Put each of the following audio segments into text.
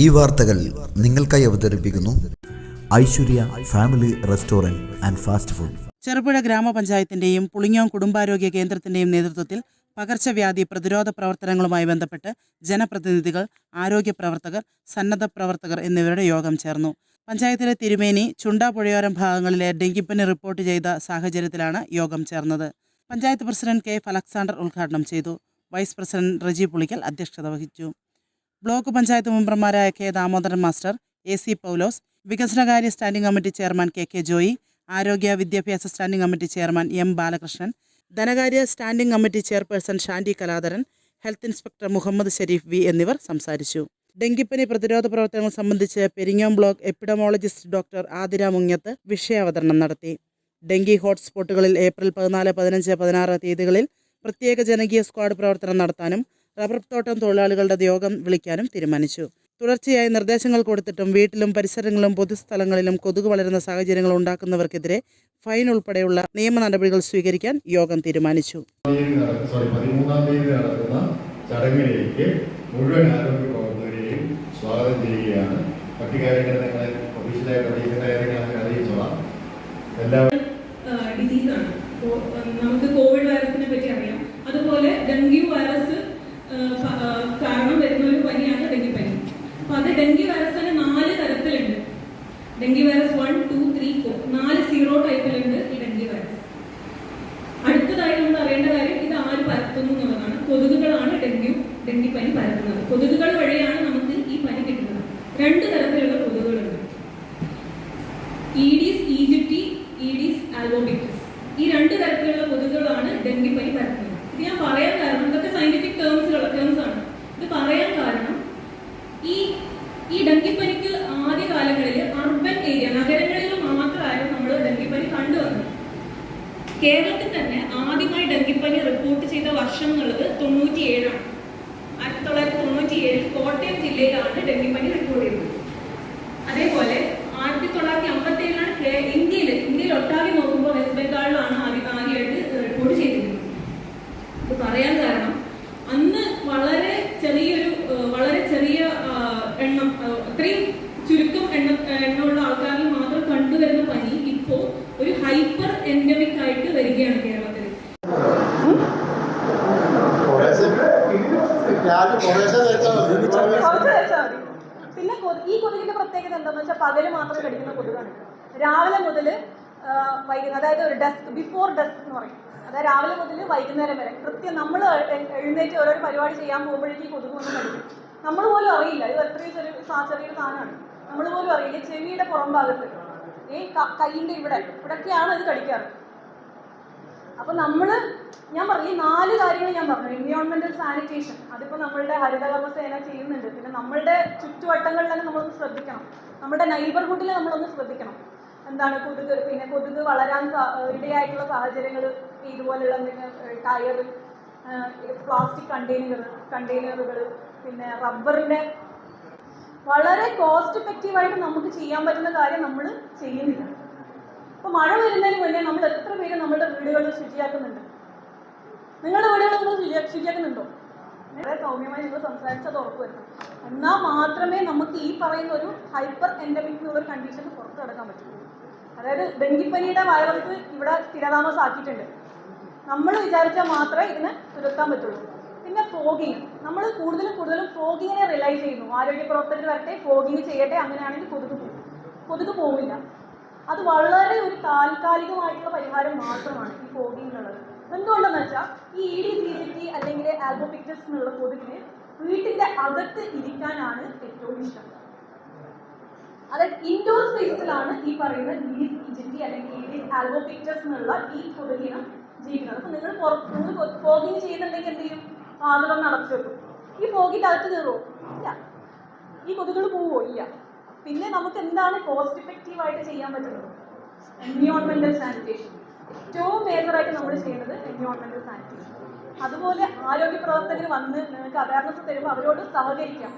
ഈ വാർത്തകൾ നിങ്ങൾക്കായി അവതരിപ്പിക്കുന്നു Aishwarya family restaurant and fast food. Cherupuzha ഗ്രാമപഞ്ചായത്തിന്റെയും Pulingome കുടുംബാരോഗ്യ കേന്ദ്രത്തിന്റെയും നേതൃത്വത്തിൽ പകർച്ചവ്യാധി പ്രതിരോധ പ്രവർത്തനങ്ങളുമായി ബന്ധപ്പെട്ട് ജനപ്രതിനിധികൾ ആരോഗ്യ പ്രവർത്തകർ സന്നദ്ധ പ്രവർത്തകർ എന്നിവരുടെ യോഗം ചേർന്നു. പഞ്ചായത്തിലെ തിരുമേനി ചുണ്ട പുഴയോരം ഭാഗങ്ങളിലെ ഡെങ്കിപ്പനി റിപ്പോർട്ട് ചെയ്ത സാഹചര്യത്തിലാണ് യോഗം ചേർന്നത്. Panchayat president K. F Alexander ഉദ്ഘാടനം ചെയ്തു. വൈസ് പ്രസിഡന്റ് റജി പുളിക്കൽ അധ്യക്ഷത വഹിച്ചു. ബ്ലോക്ക് പഞ്ചായത്ത് മെമ്പർമാരായ K Damodaran master A C Paulose വികസനകാര്യ standing committee chairman K K Joy ആരോഗ്യ വിദ്യാഭ്യാസ standing committee chairman M Balakrishnan ധനകാര്യ standing committee chairperson Shandy Kaladharan health inspector Muhammad Sharif V എന്നിവർ സംസാരിച്ചു. ഡെങ്കിപ്പനി പ്രതിരോധ പ്രവർത്തനങ്ങൾ സംബന്ധിച്ച് Peringome block epidemiologist doctor Athira Mungath വിഷയാവതരണം നടത്തി. ഡെങ്കി ഹോട്ട്സ്പോട്ടുകളിൽ ഏപ്രിൽ പതിനാല് പതിനഞ്ച് പതിനാറ് തീയതികളിൽ പ്രത്യേക ജനകീയ സ്ക്വാഡ് പ്രവർത്തനം നടത്താനും റബ്ബർ തോട്ടം തൊഴിലാളികളുടെ യോഗം വിളിക്കാനും തീരുമാനിച്ചു. തുടർച്ചയായി നിർദ്ദേശങ്ങൾ കൊടുത്തിട്ടും വീട്ടിലും പരിസരങ്ങളിലും പൊതുസ്ഥലങ്ങളിലും കൊതുക് വളരുന്ന സാഹചര്യങ്ങൾ ഉണ്ടാക്കുന്നവർക്കെതിരെ ഫൈൻ ഉൾപ്പെടെയുള്ള നിയമ നടപടികൾ സ്വീകരിക്കാൻ യോഗം തീരുമാനിച്ചു. ചടങ്ങിലേക്ക് മുഴുവൻ ആരോഗ്യ പ്രവർത്തകരെയും സ്വാഗതം ചെയ്യുകയാണ്. മറ്റു കാര്യങ്ങൾ നിങ്ങളെ ഒഫീഷ്യലായിട്ട് അറിയിക്കേണ്ട കാര്യങ്ങൾ അങ്ങനെ അറിയിച്ചോളാം. എല്ലാവരും ഡിസീസാണ് നമുക്ക് കോവിഡ് വൈറസിനെ പറ്റി അറിയാം. അതുപോലെ ഡെങ്കി വൈറസ് കാരണം വരുന്ന ഒരു പനിയാണ് ഡെങ്കിപ്പനി അപ്പൊ അത് ഡെങ്കി വൈറസ് തന്നെ നാല് തരത്തിലുണ്ട്. Dengue virus one two three four നാല് സീറോ ടൈപ്പിലുണ്ട് ഈ ഡെങ്കി വൈറസ്. അടുത്തതായി നമ്മൾ അറിയേണ്ട കാര്യം ഇത് ആര് പരത്തുന്നു എന്നുള്ളതാണ്. കൊതുകുകളാണ് ഡെങ്കി ഡെങ്കിപ്പനി പരത്തുന്നത്. കൊതുകുകൾ വഴിയാണ് നമുക്ക് ഈ പനി കിട്ടുന്നത്. രണ്ട് തരത്തിലുള്ള കൊതുകുകളുണ്ട് ഈഡീസ് ഈജിപ്റ്റി ഈഡീസ് ആൽബോബിക്ടസ് ഈ രണ്ട് തരത്തിലുള്ള കൊതുകുകളാണ് ഡെങ്കിപ്പനി പരത്തുന്നത് ഇത് ഞാൻ പറയാൻ കാരണം ഇതൊക്കെ സയന്റിഫിക് ടേംസുകൾ ടേംസ് ആണ് ഇത് പറയാൻ കാരണം ഈ ഈ ഡെങ്കിപ്പനിക്ക് ആദ്യ കാലങ്ങളിൽ അർബൻ ഏരിയ നഗരങ്ങളിൽ മാത്രമായിരുന്നു നമ്മൾ ഡെങ്കിപ്പനി കണ്ടുവന്നത് കേരളത്തിൽ തന്നെ ആദ്യമായി ഡെങ്കിപ്പനി റിപ്പോർട്ട് ചെയ്ത വർഷം എന്നുള്ളത് തൊണ്ണൂറ്റിയേഴാണ് ആയിരത്തി തൊള്ളായിരത്തി തൊണ്ണൂറ്റി ഏഴിൽ കോട്ടയം ജില്ലയിലാണ് ഡെങ്കിപ്പനി റിപ്പോർട്ട് ചെയ്തത് അതേപോലെ ആയിരത്തി തൊള്ളായിരത്തി അമ്പത്തി ഏഴിലാണ് ഇന്ത്യയിൽ ഇന്ത്യയിൽ ഒട്ടാകെ നോക്കുമ്പോൾ വെസ്റ്റ് ബംഗാളിലാണ് ആദ്യം ആദ്യമായിട്ട് റിപ്പോർട്ട് ചെയ്തിരുന്നത്. ഇത് പറയാൻ കാരണം അന്ന് വളരെ ചെറിയൊരു വളരെ ചെറിയ എണ്ണം അത്രയും ചുരുക്കം എണ്ണം എണ്ണമുള്ള ആൾക്കാരിൽ മാത്രം കണ്ടുവരുന്ന പനി ഇപ്പോൾ ഒരു ഹൈപ്പർ എൻഡമിക് ആയിട്ട് വരികയാണ് കേരളത്തിൽ കുറച്ച് കഴിച്ചാൽ മതി പിന്നെ ഈ കൊതുകിന്റെ പ്രത്യേകത എന്താണെന്ന് വെച്ചാൽ പകൽ മാത്രം കടിക്കുന്ന കൊതുകാണ്. രാവിലെ മുതൽ വൈകുന്നേരം അതായത് ഒരു ഡെസ്ക് ബിഫോർ ഡെസ്ക് എന്ന് പറയും. അതായത് രാവിലെ മുതൽ വൈകുന്നേരം വരെ. കൃത്യം നമ്മൾ എഴുന്നേറ്റ് ഓരോ പരിപാടി ചെയ്യാൻ പോകുമ്പോഴേക്കും ഈ കൊതുക് വന്ന് കടിക്കും. നമ്മൾ പോലും അറിയില്ല. ഇത് എത്രയും ചെറിയ ചെറിയൊരു സാധനമാണ്. നമ്മൾ പോലും അറിയില്ല. ചെവിയുടെ പുറം ഭാഗത്ത് ഈ കയ്യിന്റെ കൈയിന്റെ ഇവിടെ ഇവിടെയൊക്കെയാണ് ഇത് കടിക്കാറ്. അപ്പൊ നമ്മൾ ഞാൻ പറഞ്ഞു ഈ നാല് കാര്യങ്ങൾ ഞാൻ പറഞ്ഞു. എൻവയോൺമെന്റൽ സാനിറ്റേഷൻ അതിപ്പോ നമ്മളുടെ ഹരിതകർമ്മ സേന ചെയ്യുന്നുണ്ട്. പിന്നെ നമ്മളുടെ ചുറ്റുവട്ടങ്ങളിലൊക്കെ നമ്മളൊന്ന് ശ്രദ്ധിക്കണം. നമ്മുടെ നൈബർഹുഡിൽ നമ്മളൊന്ന് ശ്രദ്ധിക്കണം. എന്താണ് കൊതുക് പിന്നെ കൊതുക് വളരാൻ ഇടയായിട്ടുള്ള സാഹചര്യങ്ങൾ ഇതുപോലെയുള്ള ടയർ പ്ലാസ്റ്റിക് കണ്ടെയ്നർ കണ്ടെയ്നറുകൾ പിന്നെ റബ്ബറിന്റെ വളരെ കോസ്റ്റ് എഫക്റ്റീവായിട്ട് നമുക്ക് ചെയ്യാൻ പറ്റുന്ന കാര്യം നമ്മൾ ചെയ്യുന്നില്ല. ഇപ്പൊ മഴ വരുന്നതിന് മുന്നേ നമ്മൾ എത്ര പേര് നമ്മുടെ വീടുകളിൽ ശുചിയാക്കുന്നുണ്ട്? നിങ്ങളുടെ വീടുകളിൽ നിങ്ങൾ ശുചിയാ- ശുചിയാക്കുന്നുണ്ടോ? വളരെ സൗമ്യമായി നിങ്ങൾ സംസാരിച്ചത് ഉറപ്പുവരുത്തണം എന്നാൽ മാത്രമേ നമുക്ക് ഈ പറയുന്ന ഒരു ഹൈപ്പർ എൻഡമിക് എന്നുള്ള ഒരു കണ്ടീഷന് പുറത്തു കിടക്കാൻ പറ്റുള്ളൂ അതായത് ഡെങ്കിപ്പനിയുടെ വൈറസ് ഇവിടെ സ്ഥിരതാമസാക്കിയിട്ടുണ്ട് നമ്മൾ വിചാരിച്ചാൽ മാത്രമേ ഇതിനെ തുരത്താൻ പറ്റുള്ളൂ. പിന്നെ ഫോഗിങ് നമ്മൾ കൂടുതലും കൂടുതലും ഫോഗിങ്ങിനെ റിലൈ ചെയ്യുന്നു. ആരോഗ്യ പ്രവർത്തകർ വരട്ടെ ഫോഗിങ് ചെയ്യട്ടെ അങ്ങനെയാണെങ്കിൽ കൊതുക് പോകും. കൊതുക് പോവില്ല. അത് വളരെ ഒരു താൽക്കാലികമായിട്ടുള്ള പരിഹാരം മാത്രമാണ് ഈ ഫോഗിങ്ങിനുള്ളത് എന്തുകൊണ്ടെന്ന് വെച്ചാൽ ഈ E D C G T അല്ലെങ്കിൽ ആൽബോപിക്ടസ് എന്നുള്ള കൊതുകിന് വീട്ടിന്റെ അകത്ത് ഇരിക്കാനാണ് ഏറ്റവും ഇഷ്ടം. അതായത് ഇൻഡോർ സ്പേസിലാണ് ഈ പറയുന്ന ഈഡിസ് ഇജിറ്റി അല്ലെങ്കിൽ ഈഡിസ് ആൽബോപിക്ടസ് എന്നുള്ള ഈ കൊതുകിനം ജീവിക്കുന്നത്. അപ്പൊ നിങ്ങൾ പുറത്ത് നിങ്ങൾ ഫോഗിങ് ചെയ്യുന്നുണ്ടെങ്കിൽ എന്ത് ചെയ്യും? പാതകം നടത്തി വെക്കും ഈ ഫോഗിന്റെ അകത്ത് കയറുമോ ഇല്ല. ഈ കൊതുകുകൾ പോവോ? ഇല്ല. പിന്നെ നമുക്ക് എന്താണ് കോസ്റ്റ് എഫക്റ്റീവ് ആയിട്ട് ചെയ്യാൻ പറ്റുന്നത്? എൻവിയോൺമെന്റൽ സാനിറ്റേഷൻ ഏറ്റവും മേജറായിട്ട് നമ്മൾ ചെയ്യുന്നത് എൻവിയോൺമെന്റൽ സാനിറ്റേഷൻ അതുപോലെ ആരോഗ്യ പ്രവർത്തകർ വന്ന് നിങ്ങൾക്ക് അവയർനെസ് തരുമ്പോൾ അവരോട് സഹകരിക്കാം.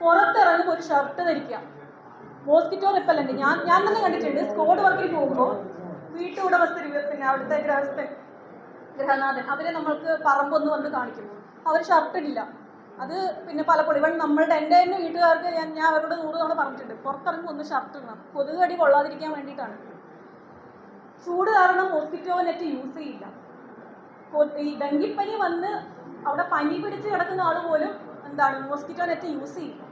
പുറത്തിറങ്ങുമ്പോൾ ഒരു ഷർട്ട് ധരിക്കാം. മോസ്കിറ്റോ റിപ്പല്ലന്റ് ഞാൻ ഞാൻ തന്നെ കണ്ടിട്ടുണ്ട്. സ്കോഡ് വർക്കിൽ പോകുമ്പോൾ വീട്ടുടമസ്ഥ പിന്നെ അവിടുത്തെ ഗൃഹസ്ഥൻ ഗൃഹനാഥൻ അവരെ നമ്മൾക്ക് പറമ്പൊന്ന് വന്ന് കാണിക്കും. അവർ ഷർട്ട് ഇടില്ല. അത് പിന്നെ പലപ്പോഴും. ഇവൺ നമ്മളുടെ എന്റെ തന്നെ വീട്ടുകാർക്ക് ഞാൻ ഞാൻ അവരോട് നൂറ് തവണ പറഞ്ഞിട്ടുണ്ട്. പുറത്തിറങ്ങുമ്പോൾ ഒന്ന് ഷർട്ട് ഇടണം. കൊതുക് കടി കൊള്ളാതിരിക്കാൻ വേണ്ടിയിട്ടാണ്. ചൂട് കാരണം മോസ്കിറ്റോ നെറ്റ് യൂസ് ചെയ്യില്ല. ഈ ഡെങ്കിപ്പനി വന്ന് അവിടെ പനി പിടിച്ച് കിടക്കുന്ന ആൾ പോലും എന്താണ് മോസ്കിറ്റോ നെറ്റ് യൂസ് ചെയ്യില്ല.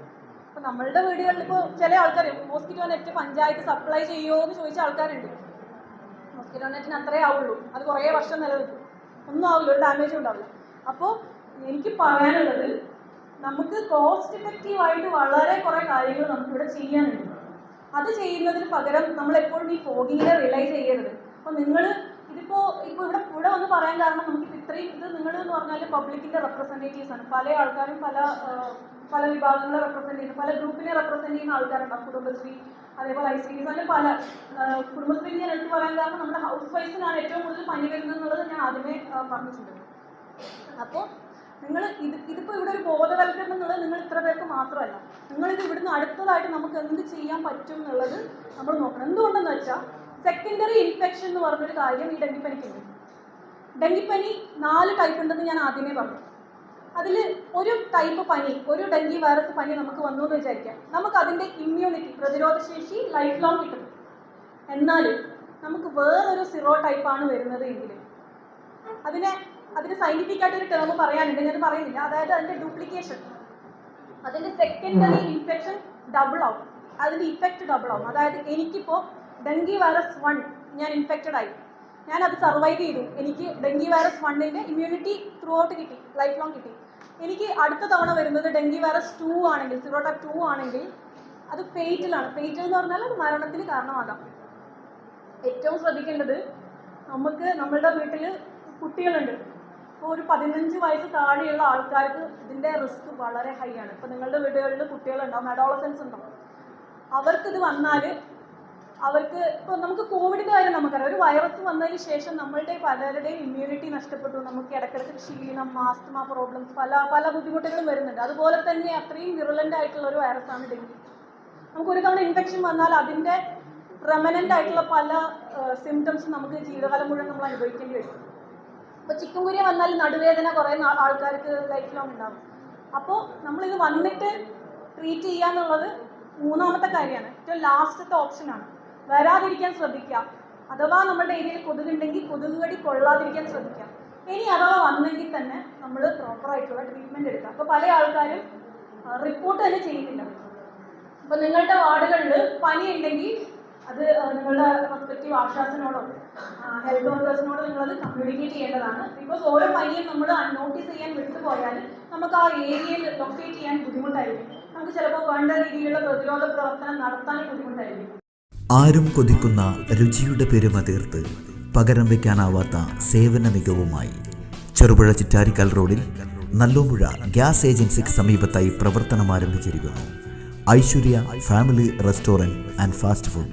അപ്പോൾ നമ്മളുടെ വീടുകളിൽ ഇപ്പോൾ ചില ആൾക്കാർ മോസ്കിറ്റോ നെറ്റ് പഞ്ചായത്ത് സപ്ലൈ ചെയ്യുമോ എന്ന് ചോദിച്ച ആൾക്കാരുണ്ട്. മോസ്കിറ്റോ നെറ്റിന് അത്രേ ആവുള്ളൂ. അത് കുറേ വർഷം നിലനിൽക്കും. ഒന്നും ആവില്ല ഒരു ഡാമേജും ഉണ്ടാവില്ല. അപ്പോൾ എനിക്ക് പറയാനുള്ളത് നമുക്ക് കോസ്റ്റ് ഇഫക്റ്റീവ് ആയിട്ട് വളരെ കുറേ കാര്യങ്ങൾ നമുക്കിവിടെ ചെയ്യാനുണ്ട്. അത് ചെയ്യുന്നതിന് പകരം നമ്മൾ എപ്പോഴും ഈ ഫോഗിങ്ങിനെ റിലൈ ചെയ്യരുത്. അപ്പോൾ നിങ്ങൾ ഇതിപ്പോ ഇപ്പോൾ ഇവിടെ ഇവിടെ വന്ന് പറയാൻ കാരണം നമുക്ക് ഇത്രയും ഇത് നിങ്ങൾ എന്ന് പറഞ്ഞാൽ പബ്ലിക്കിന്റെ റെപ്രസെന്റേറ്റീവ്സ് ആണ്. പല ആൾക്കാരും പല പല വിഭാഗങ്ങളെ റെപ്രസെന്റ് ചെയ്യുന്ന. പല ഗ്രൂപ്പിനെ റെപ്രസെന്റ് ചെയ്യുന്ന ആൾക്കാരുണ്ടാവും കുടുംബശ്രീ അതേപോലെ ഐ സി അങ്ങനെ പല കുടുംബശ്രീ ഞാൻ എടുത്ത് പറയാൻ കാരണം നമ്മുടെ ഹൗസ് വൈഫിനാണ് ഏറ്റവും കൂടുതൽ പനി വരുന്നത് എന്നുള്ളത് ഞാൻ ആദ്യമേ പറഞ്ഞിട്ടുണ്ട്. അപ്പോൾ നിങ്ങൾ ഇത് ഇതിപ്പോൾ ഇവിടെ ഒരു ബോധവൽക്കരണം എന്നുള്ളത് നിങ്ങൾ ഇത്ര പേർക്ക് മാത്രമല്ല. നിങ്ങളിത് ഇവിടുന്ന് അടുത്തതായിട്ട് നമുക്ക് എന്ത് ചെയ്യാൻ പറ്റും എന്നുള്ളത് നമ്മൾ നോക്കണം. എന്തുകൊണ്ടെന്ന് വെച്ചാൽ സെക്കൻഡറി ഇൻഫെക്ഷൻ എന്ന് പറഞ്ഞൊരു കാര്യം ഈ ഡെങ്കിപ്പനിക്കുണ്ട് ഡെങ്കിപ്പനി നാല് ടൈപ്പ് ഉണ്ടെന്ന് ഞാൻ ആദ്യമേ പറഞ്ഞു. അതിൽ ഒരു ടൈപ്പ് പനി ഒരു ഡെങ്കി വൈറസ് പനി നമുക്ക് വന്നു എന്ന് വിചാരിക്കാം. നമുക്ക് അതിന്റെ ഇമ്മ്യൂണിറ്റി പ്രതിരോധശേഷി ലൈഫ് ലോങ് കിട്ടും. എന്നാലും നമുക്ക് വേറൊരു സിറോ ടൈപ്പാണ് വരുന്നത് എങ്കിൽ അതിനെ അതിന് സയന്റിഫിക് ആയിട്ട് ഒരു ടേം പറയാനുണ്ട് ഞാൻ പറയുന്നില്ല. അതായത് അതിന്റെ ഡ്യൂപ്ലിക്കേഷൻ അതിന്റെ സെക്കൻഡറി ഇൻഫെക്ഷൻ ഡബിൾ ആവും. അതിന്റെ ഇഫക്റ്റ് ഡബിൾ ആവും. അതായത് എനിക്കിപ്പോൾ ഡെങ്കി വൈറസ് വൺ ഞാൻ ഇൻഫെക്റ്റഡ് ആയി. ഞാൻ അത് സർവൈവ് ചെയ്തു. എനിക്ക് ഡെങ്കി വൈറസ് വണ്ണിന്റെ ഇമ്മ്യൂണിറ്റി ത്രൂ ഔട്ട് കിട്ടി ലൈഫ് ലോങ് കിട്ടി. എനിക്ക് അടുത്ത തവണ വരുന്നത് ഡെങ്കി വൈറസ് ടു ആണെങ്കിൽ സിറോട്ട ടു ആണെങ്കിൽ അത് ഫെയ്റ്റിലാണ് ഫെയ്റ്റൽ എന്ന് പറഞ്ഞാൽ അത് മരണത്തിന് കാരണമാകാം. ഏറ്റവും ശ്രദ്ധിക്കേണ്ടത് നമുക്ക് നമ്മളുടെ വീട്ടിൽ കുട്ടികളുണ്ട്. ഇപ്പോൾ ഒരു പതിനഞ്ച് വയസ്സ് താഴെയുള്ള ആൾക്കാർക്ക് ഇതിന്റെ റിസ്ക് വളരെ ഹൈ ആണ്. ഇപ്പോൾ നിങ്ങളുടെ വീടുകളിൽ കുട്ടികളുണ്ടാവും അഡോളസൻസ് ഉണ്ടാവും അവർക്കിത് വന്നാൽ അവർക്ക് ഇപ്പോൾ നമുക്ക് കോവിഡിന്റെ കാര്യം നമുക്കറിയാം. ഒരു വൈറസ് വന്നതിന് ശേഷം നമ്മളുടെ പലരുടെയും ഇമ്മ്യൂണിറ്റി നഷ്ടപ്പെട്ടു. നമുക്ക് ഇടയ്ക്കിടയ്ക്ക് ക്ഷീണം ആസ്തമ പ്രോബ്ലംസ് പല പല ബുദ്ധിമുട്ടുകളും വരുന്നുണ്ട്. അതുപോലെ തന്നെ അത്രയും വിറലന്റ് ആയിട്ടുള്ള ഒരു വൈറസാണ് ഡെങ്കി. നമുക്ക് ഒരു തവണ ഇൻഫെക്ഷൻ വന്നാൽ അതിന്റെ റെമനന്റ് ആയിട്ടുള്ള പല സിംറ്റംസും നമുക്ക് ജീവിതകാലം മുഴുവൻ നമ്മൾ അനുഭവിക്കേണ്ടി വരും. ഇപ്പോൾ ചിക്കൻ വന്നാൽ നടുവേദന കുറേ ആൾക്കാർക്ക് ലൈഫ് ലോങ് ഉണ്ടാവും. അപ്പോൾ നമ്മളിത് വന്നിട്ട് ട്രീറ്റ് ചെയ്യുക എന്നുള്ളത് മൂന്നാമത്തെ കാര്യമാണ്. ഏറ്റവും ലാസ്റ്റത്തെ ഓപ്ഷനാണ് വരാതിരിക്കാൻ ശ്രദ്ധിക്കുക. അഥവാ നമ്മുടെ ഏരിയയിൽ കൊതുകുണ്ടെങ്കിൽ കൊതുക് കടി കൊള്ളാതിരിക്കാൻ ശ്രദ്ധിക്കുക. ഇനി അഥവാ വന്നെങ്കിൽ തന്നെ നമ്മൾ പ്രോപ്പറായിട്ടുള്ള ട്രീറ്റ്മെന്റ് എടുക്കുക. അപ്പോൾ പല ആൾക്കാരും റിപ്പോർട്ട് തന്നെ ചെയ്യുന്നില്ല. അപ്പോൾ നിങ്ങളുടെ വാർഡുകളിൽ പനി ഉണ്ടെങ്കിൽ അത് നിങ്ങളുടെ റെസ്പെക്റ്റീവ് ആശ്വാസനോടോ ഹെൽത്ത് വർക്കേഴ്സിനോടോ അത് കമ്മ്യൂണിക്കേറ്റ് ചെയ്യേണ്ടതാണ്. ബിക്കോസ് ഓരോ പനിയും നമ്മൾ നോട്ടീസ് ചെയ്യാൻ വിട്ടുപോയാൽ നമുക്ക് ആ ഏരിയയിൽ ലൊക്കേറ്റ് ചെയ്യാൻ ബുദ്ധിമുട്ടായിരിക്കും. നമുക്ക് ചിലപ്പോൾ വേണ്ട രീതിയിലുള്ള പ്രതിരോധ പ്രവർത്തനം നടത്താൻ ബുദ്ധിമുട്ടായിരിക്കും. ആരും കൊതിക്കുന്ന രുചിയുടെ പെരുമ തീർത്ത് പകരം വയ്ക്കാനാവാത്ത സേവന മികവുമായി ചെറുപുഴ ചിറ്റാരിക്കൽ റോഡിൽ നല്ലോമ്പുഴ ഗ്യാസ് ഏജൻസിക്ക് സമീപത്തായി പ്രവർത്തനം ആരംഭിച്ചിരിക്കുന്നു. Aishwarya family restaurant and fast food.